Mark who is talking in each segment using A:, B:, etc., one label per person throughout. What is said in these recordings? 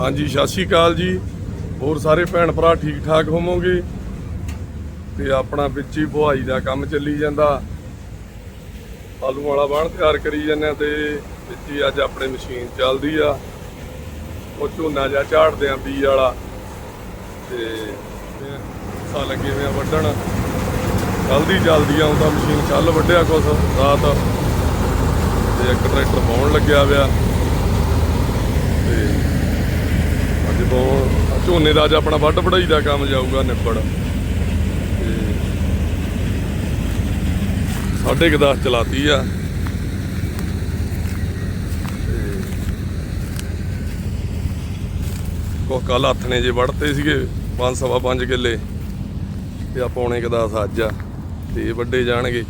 A: ਹਾਂਜੀ, ਸਤਿ ਸ਼੍ਰੀ ਅਕਾਲ ਜੀ। ਹੋਰ ਸਾਰੇ ਭੈਣ ਭਰਾ ਠੀਕ ਠਾਕ ਹੋਵੋਗੇ? ਤੇ ਆਪਣਾ ਵਿੱਚ ਹੀ ਬੁਹਾਈ ਦਾ ਕੰਮ ਚੱਲੀ ਜਾਂਦਾ। ਆਲੂ ਵਾਲਾ ਬਾਣ ਤਿਆਰ ਕਰੀ ਜਾਂਦੇ ਆ ਤੇ ਵਿੱਚ ਹੀ ਅੱਜ ਆਪਣੇ ਮਸ਼ੀਨ ਚੱਲਦੀ ਆ। ਉਹ ਝੋਨਾ ਜਿਹਾ ਝਾੜਦੇ ਆ ਬੀ ਵਾਲਾ। ਤੇ ਸਾ ਲੱਗੇ ਹੋਏ ਆ ਵੱਢਣ। ਜਲਦੀ ਜਲਦੀ ਆਉਂਦਾ ਮਸ਼ੀਨ, ਚੱਲ ਵੱਢਿਆ ਕੁਛ ਰਾਤ। ਤੇ ਇੱਕ ਟਰੈਕਟਰ ਪਾਉਣ ਲੱਗਿਆ ਪਿਆ ਤੇ ਅੱਜ ਝੋਨੇ ਦਾ ਅੱਜ ਆਪਣਾ ਵੱਢ ਵਢਾਈ ਦਾ ਕੰਮ ਜਾਊਗਾ ਨਿਬੜ। ਤੇ ਸਾਢੇ ਕੁ ਦਸ ਚਲਾਤੀ ਆ। ਤੇ ਕੋ ਕੱਲ ਹੱਥ ਨੇ ਜੇ ਵੜਤੇ ਸੀਗੇ, ਪੰਜ ਸਵਾ ਪੰਜ ਕਿੱਲੇ, ਤੇ ਆ ਪੌਣੇ ਕੁ ਦਸ ਅੱਜ ਆ ਤੇ ਇਹ ਵੱਡੇ ਜਾਣਗੇ।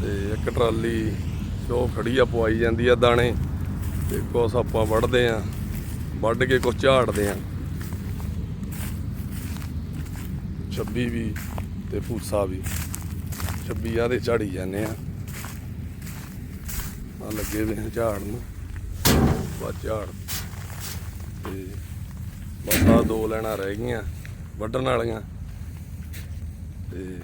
A: ਤੇ ਇੱਕ ਟਰਾਲੀ ਸ਼ੋ ਖੜੀ ਆ, ਪਵਾਈ ਜਾਂਦੀ ਆ ਦਾਣੇ, ਤੇ ਕੁਛ ਆਪਾਂ ਵੜਦੇ ਆ। ਵੱਢ ਕੇ ਕੁਛ ਝਾੜਦੇ ਆ। 26 ਵੀ ਤੇ ਫੂਸਾ ਵੀ। 26 ਆ ਦੇ ਝਾੜੀ ਜਾਂਦੇ ਆ। ਆ ਲੱਗੇ ਵੇ ਆ ਝਾੜ ਨੂੰ। ਬਾ ਝਾੜ। ਤੇ ਬਸ ਆਹ ਦੋ ਲੈਣਾ ਰਹਿ ਗਈਆਂ, ਵੱਢਣ ਵਾਲੀਆਂ। ਤੇ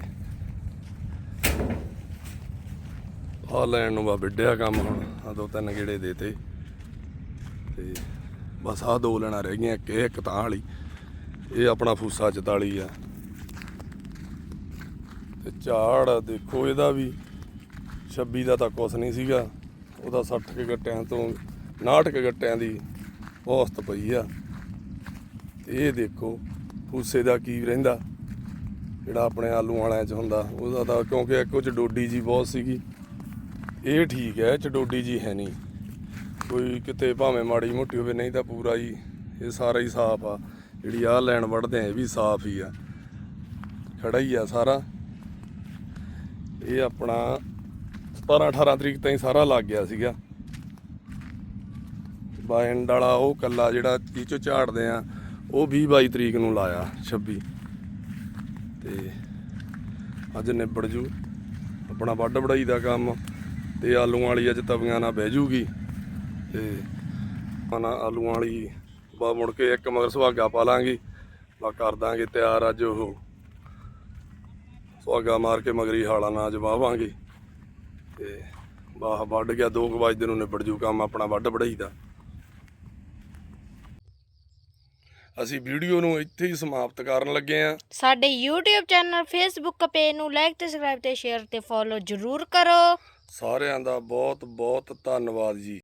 A: ਆ ਲੈਣ ਨੂੰ ਬਾ ਵਿੱਢਿਆ ਕੰਮ ਹੁਣ। ਆ ਦੋ ਤਿੰਨ ਗੇੜੇ ਦੇਤੇ ਤੇ ਬਸ ਆ ਦੋ ਲੈਣਾ ਰਹਿ ਗਈਆਂ, ਇੱਕ ਇਹ ਇੱਕ ਤਾਂ ਵਾਲੀ। ਇਹ ਆਪਣਾ ਫੂਸਾ 44 ਆ। ਤੇ ਝਾੜ ਦੇਖੋ, ਇਹਦਾ ਵੀ 26 ਦਾ ਤਾਂ ਕੁਛ ਨਹੀਂ ਸੀਗਾ। ਉਹਦਾ 60 ਕੇ ਗੱਟਿਆਂ ਤੋਂ 59 ਕੇ ਗੱਟਿਆਂ ਦੀ ਔਸਤ ਪਈ ਆ। ਤੇ ਇਹ ਦੇਖੋ, ਫੂਸੇ ਦਾ ਕੀ ਰਹਿੰਦਾ? ਜਿਹੜਾ ਆਪਣੇ ਆਲੂ ਵਾਲਿਆਂ 'ਚ ਹੁੰਦਾ, ਉਹਦਾ ਤਾਂ ਕਿਉਂਕਿ ਇੱਕੋ ਉਹ 'ਚ ਡੋਡੀ ਜੀ ਬਹੁਤ ਸੀਗੀ। ਇਹ ਠੀਕ ਹੈ ਚਡੋਡੀ ਜੀ ਹੈ ਨਹੀਂ। ਕੋਈ ਕਿਤੇ ਭਾਵੇਂ ਮਾੜੀ ਮੋਟੀ ਹੋਵੇ, ਨਹੀਂ ਤਾਂ ਪੂਰਾ ਹੀ, ਇਹ ਸਾਰਾ ਹੀ ਸਾਫ਼ ਆ। ਜਿਹੜੀ ਆਹ ਲੈਣ ਵੜਦੇ ਆ, ਇਹ ਵੀ ਸਾਫ਼ ਹੀ ਆ। ਖੜਾ ਹੀ ਆ ਸਾਰਾ। ਇਹ ਆਪਣਾ 17 18 ਤਰੀਕ ਤਾਈਂ ਸਾਰਾ ਲੱਗ ਗਿਆ ਸੀਗਾ। ਬਾਇੰਡ ਵਾਲਾ ਉਹ ਕੱਲਾ ਜਿਹੜਾ ਇਹ ਚੋਂ ਝਾੜਦੇ ਆ, ਉਹ 20 22 ਤਰੀਕ ਨੂੰ ਲਾਇਆ 26 ਤੇ ਅੱਜ ਨਿਬੜ ਜੂ। ਆਪਣਾ ਵੱਢ ਵੜਾਈ ਦਾ ਕੰਮ, ਤੇ ਆਲੂ ਵਾਲੀ ਅੱਜ ਤਵੀਆਂ ਨਾਲ ਬਹਿ ਜੂਗੀ। ਤੇ ਨਾ ਆਲੂਆਂ ਵਾਲੀ ਬਾ ਮੁੜ ਕੇ ਇੱਕ ਮਗਰ ਸੁਹਾਗਾ ਪਾ ਲਾਂਗੇ। ਬਾ ਕਰ ਦਾਂਗੇ ਤਿਆਰ ਅੱਜ ਉਹ। ਸੁਹਾਗਾ ਮਾਰ ਕੇ ਮਗਰੀ ਹਾਲਾ ਨਾਲ ਜਵਾਵਾਂਗੇ ਤੇ ਬਾਹ ਵੱਢ ਗਿਆ 2 ਵਜੇ ਨੂੰ ਨਿਬੜ ਜੂ ਕੰਮ ਆਪਣਾ ਵੱਢ ਵੜਾਈ ਦਾ ਅਸੀਂ ਵੀਡੀਓ ਨੂੰ ਇੱਥੇ ਹੀ ਸਮਾਪਤ ਕਰਨ ਲੱਗੇ ਆਂ।
B: ਸਾਡੇ YouTube ਚੈਨਲ Facebook ਪੇਜ ਨੂੰ ਲਾਈਕ ਤੇ ਸਬਸਕ੍ਰਾਈਬ ਤੇ ਸ਼ੇਅਰ ਤੇ ਫੋਲੋ ਜਰੂਰ ਕਰੋ।
A: ਸਾਰਿਆਂ ਦਾ ਬਹੁਤ ਬਹੁਤ ਧੰਨਵਾਦ ਜੀ।